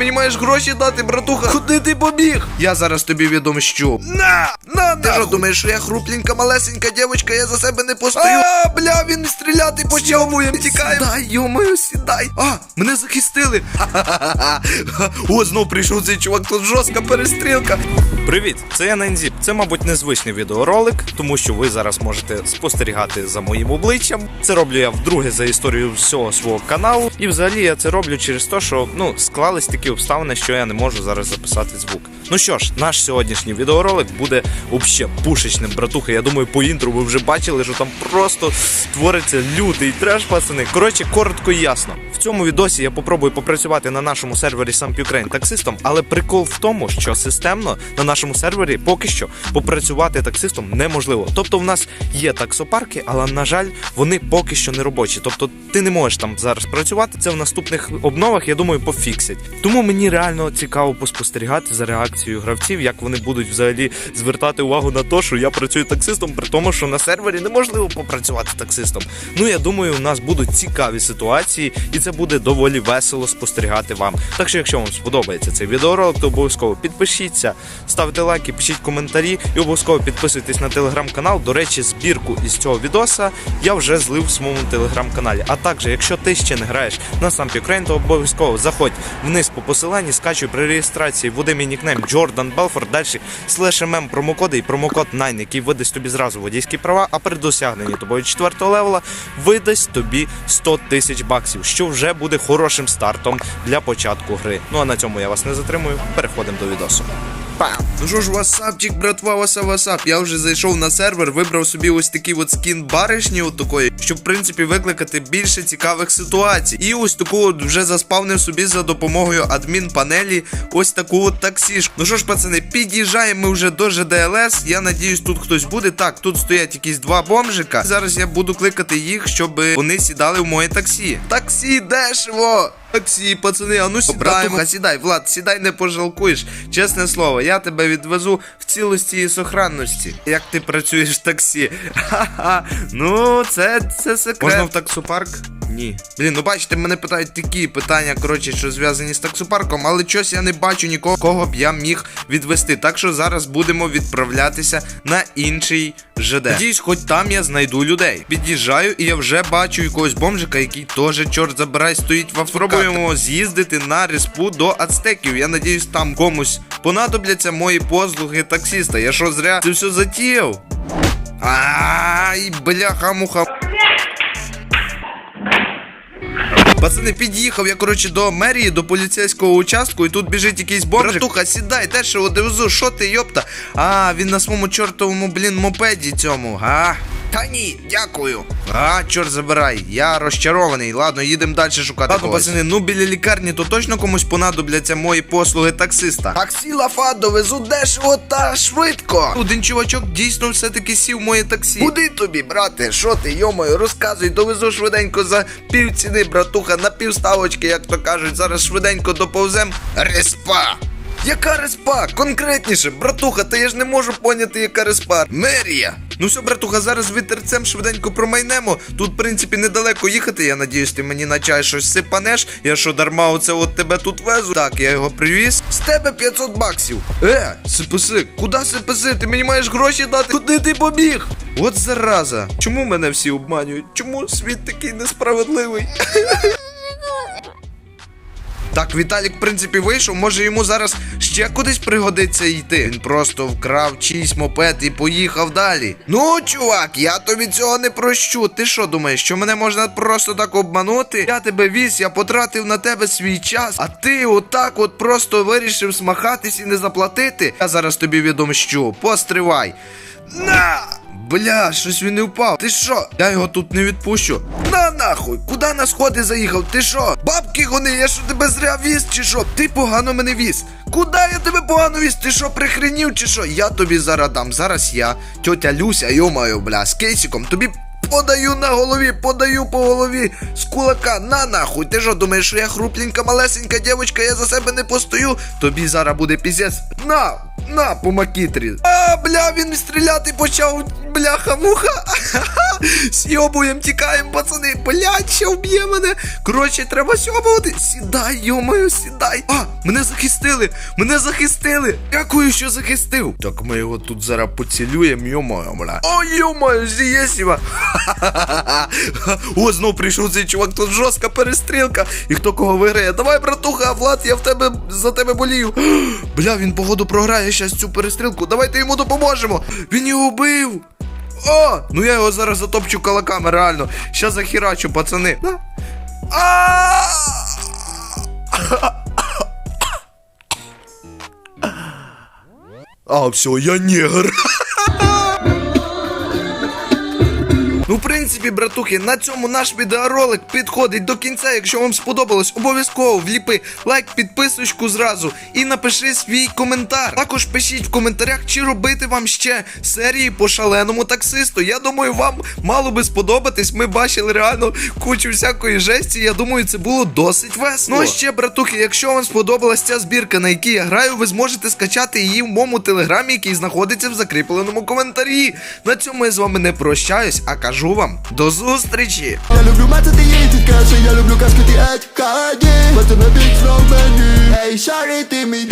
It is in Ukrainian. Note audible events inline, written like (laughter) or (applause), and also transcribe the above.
мені маєш гроші дати, братуха. Куди ти побіг? Я зараз тобі відомщу. На! На, Ти що думаєш, що я хрупленька, малесенька дівчинка, я за себе не постою. А, бля, він стріляти почав, ми тікаємо. Сідай, йомою, сідай. А, мене захистили. (laughs) О, знов прийшов цей чувак, тут жорстка перестрілка. Привіт, це я Нензіп. Це, мабуть, незвичний відеоролик, тому що ви зараз можете спостерігати за моїм обличчям. Це роблю я вдруге за історію всього свого каналу. І взагалі я це роблю через те, що ну склались такі обставини, що я не можу зараз записати звук. Ну що ж, наш сьогоднішній відеоролик буде вообще пушечним, братуха. Я думаю, по інтру ви вже бачили, що там просто твориться лютий треш, пацани. Коротше, коротко і ясно. В цьому відосі я попробую попрацювати на нашому сервері Samp Ukraine таксистом, але прикол в тому, що системно на нашому сервері поки що попрацювати таксистом неможливо. Тобто, в нас є таксопарки, але на жаль, вони поки що не робочі. Тобто, ти не можеш там зараз працювати. Це в наступних обновах, я думаю, пофіксять. Тому мені реально цікаво поспостерігати за реакцією гравців, як вони будуть взагалі звертати увагу на те, що я працюю таксистом, при тому, що на сервері неможливо попрацювати таксистом. Ну я думаю, у нас будуть цікаві ситуації, і це буде доволі весело спостерігати вам. Так що, якщо вам сподобається цей відеоролик, то обов'язково підпишіться, ставте лайки, пишіть коментарі і обов'язково підписуйтесь на телеграм-канал. До речі, збірку із цього відоса я вже злив в своєму телеграм-каналі. А також, якщо ти ще не граєш на Самп Ukraine, то обов'язково заходь вниз по посиланні, скачуй при реєстрації, вводи мій нікнейм Jordan Belfort, далі слеш ММ промокоди і промокод 9, який видасть тобі зразу водійські права, а при досягненні тобою четвертого левела видасть тобі 100 тисяч баксів, що вже буде хорошим стартом для початку гри. Ну а на цьому я вас не затримую. Переходимо до відосу. Пам! Ну що ж, васапчик, братва, васап, васап. Я вже зайшов на сервер, вибрав собі ось такий от скін баришні, от такої, щоб в принципі викликати більше цікавих ситуацій. І ось таку от вже заспавнив собі за допомогою адмін-панелі ось таку от таксішку. Ну що ж, пацани, під'їжджаємо ми вже до ЖДЛС. Я надіюсь, тут хтось буде. Так, тут стоять якісь два бомжика. Зараз я буду кликати їх, щоб вони сідали в моє таксі. Таксі дешево! Таксі, пацани, а ну сідаємо. Братуха, сідай, Влад, сідай, не пожалкуєш. Чесне слово, я тебе відвезу в цілості і сохранності. Як ти працюєш в таксі? (laughs) Ха-ха. Ну, це, це секрет. Можна в таксопарк? Ні. Блін, ну бачите, мене питають такі питання, коротше, що зв'язані з таксопарком, але щось я не бачу нікого, кого б я міг відвести. Так що зараз будемо відправлятися на інший ЖД. Надіюсь, хоч там я знайду людей. Під'їжджаю, і я вже бачу якогось бомжика, який теж, чорт забирай, стоїть в авто. Пробуємо з'їздити на респу до ацтеків. Я надіюсь, там комусь понадобляться мої послуги таксіста. Я що зря це все затіяв? Ай, бляха-муха. Пацани, під'їхав я, коротше, до мерії, до поліцейського участку, і тут біжить якийсь боржик. Братуха, сідай, те, що одевзу, що ти, йопта? А, він на своєму чортовому, блін, мопеді цьому, а? Та ні, дякую. А, чорт забирай, я розчарований. Ладно, їдемо далі шукати. Ладно, когось. пацани, ну біля лікарні то точно комусь понадобляться мої послуги таксиста. Таксі лафа довезу дешево та швидко. Один чувачок дійсно все-таки сів моє таксі. Куди тобі, брате? Що ти, йомою, розказуй, довезу швиденько за пів ціни, братуха, на півставочки, як то кажуть. Зараз швиденько доповзем. Респа! Яка респа? Конкретніше, братуха, та я ж не можу поняти, яка респа. Мерія. Ну все, братуха, зараз вітерцем швиденько промайнемо. Тут, в принципі, недалеко їхати. Я надіюсь, ти мені на чай щось сипанеш. Я що дарма оце от тебе тут везу. Так, я його привіз. З тебе 500 баксів. Е, сиписи, куди сиписи? Ти мені маєш гроші дати? Куди ти побіг? От зараза. Чому мене всі обманюють? Чому світ такий несправедливий? (laughs) Так, Віталік, в принципі, вийшов. Може йому зараз ще кудись пригодиться йти. Він просто вкрав чийсь мопед і поїхав далі. Ну, чувак, я тобі цього не прощу. Ти що думаєш, що мене можна просто так обманути? Я тебе віз, я потратив на тебе свій час, а ти отак от просто вирішив смахатись і не заплатити. Я зараз тобі відомщу. Постривай. На! Бля, щось він не впав. Ти що? Я його тут не відпущу. На нахуй! Куди на сходи заїхав? Ти що? Бабки гони, я що тебе зря віз чи що? Ти погано мене віз. Куди я тебе погано віз? Ти що, прихренів чи що? Я тобі зараз дам. Зараз я, тьотя Люся, йомаю, бля, з кейсиком, тобі Подаю на голові, подаю по голові з кулака. На нахуй. Ти що думаєш, що я хрупленька, малесенька дівчинка, я за себе не постою? Тобі зараз буде піздець. На, на, по макітрі. А, бля, він стріляти почав. Бляха-муха. (laughs) Сьобуєм, тікаємо, пацани. Блядь, ще вб'є мене. Коротше, треба сьобувати. Сідай, йомаю, сідай. А, мене захистили, мене захистили. Дякую, що захистив. Так ми його тут зараз поцілюємо, йомаю, бля. О, йомаю, зієсіва. (laughs) О, знов прийшов цей чувак, тут жорстка перестрілка. І хто кого виграє? Давай, братуха, Влад, я в тебе за тебе болію. (gasps) Бля, він походу програє щас цю перестрілку. Давайте йому допоможемо. Він його бив. О! Ну я його зараз затопчу кулаками, реально. Щас захерачу, пацани. А, все, я негр. Принципі, братухи, на цьому наш відеоролик підходить до кінця. Якщо вам сподобалось, обов'язково вліпи лайк, підписочку зразу і напиши свій коментар. Також пишіть в коментарях, чи робити вам ще серії по шаленому таксисту. Я думаю, вам мало би сподобатись. Ми бачили реально кучу всякої жесті. Я думаю, це було досить весело. Ну а ще, братухи, якщо вам сподобалась ця збірка, на якій я граю, ви зможете скачати її в моєму телеграмі, який знаходиться в закріпленому коментарі. На цьому я з вами не прощаюсь, а кажу вам до зустрічі! Я люблю мацати її каші, я люблю казки ті екаді Бачу на бік знов мені Ей, шари, ти мій